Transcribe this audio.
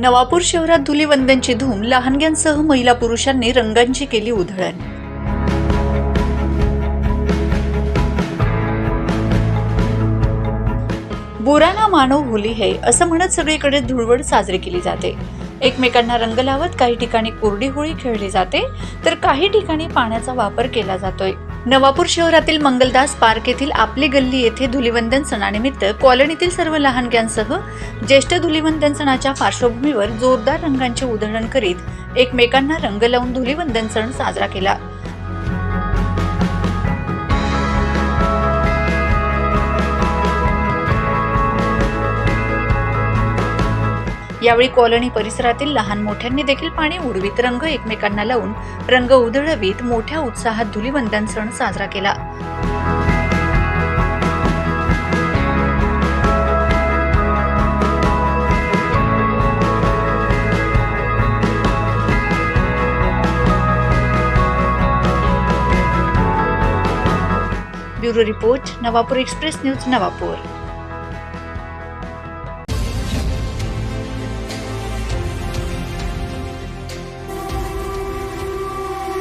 नवापूर शहरात धुलीवंदनची धूम लहानग्यांसह महिला पुरुषांनी रंगांची केली उधळण. बुराना मानव होली है असं म्हणत सगळीकडे धुळवड साजरी केली जाते. एकमेकांना रंग लावत काही ठिकाणी कोरडी होळी खेळली जाते तर काही ठिकाणी पाण्याचा वापर केला जातोय. नवापूर शहरातील मंगलदास पार्क येथील आपली गल्ली येथे धुलिवंदन सणानिमित्त कॉलनीतील सर्व लहानग्यांसह ज्येष्ठ धुलिवंदन सणाच्या पार्श्वभूमीवर जोरदार रंगांचे उधळण करीत एकमेकांना रंग लावून धुलिवंदन सण साजरा केला. यावेळी कॉलनी परिसरातील लहान मोठ्यांनी देखील पाणी उडवीत रंग एकमेकांना लावून रंग उधळवीत मोठ्या उत्साहात धुलिवंदन सण साजरा केला. Bureau report Navapur express news Navapur.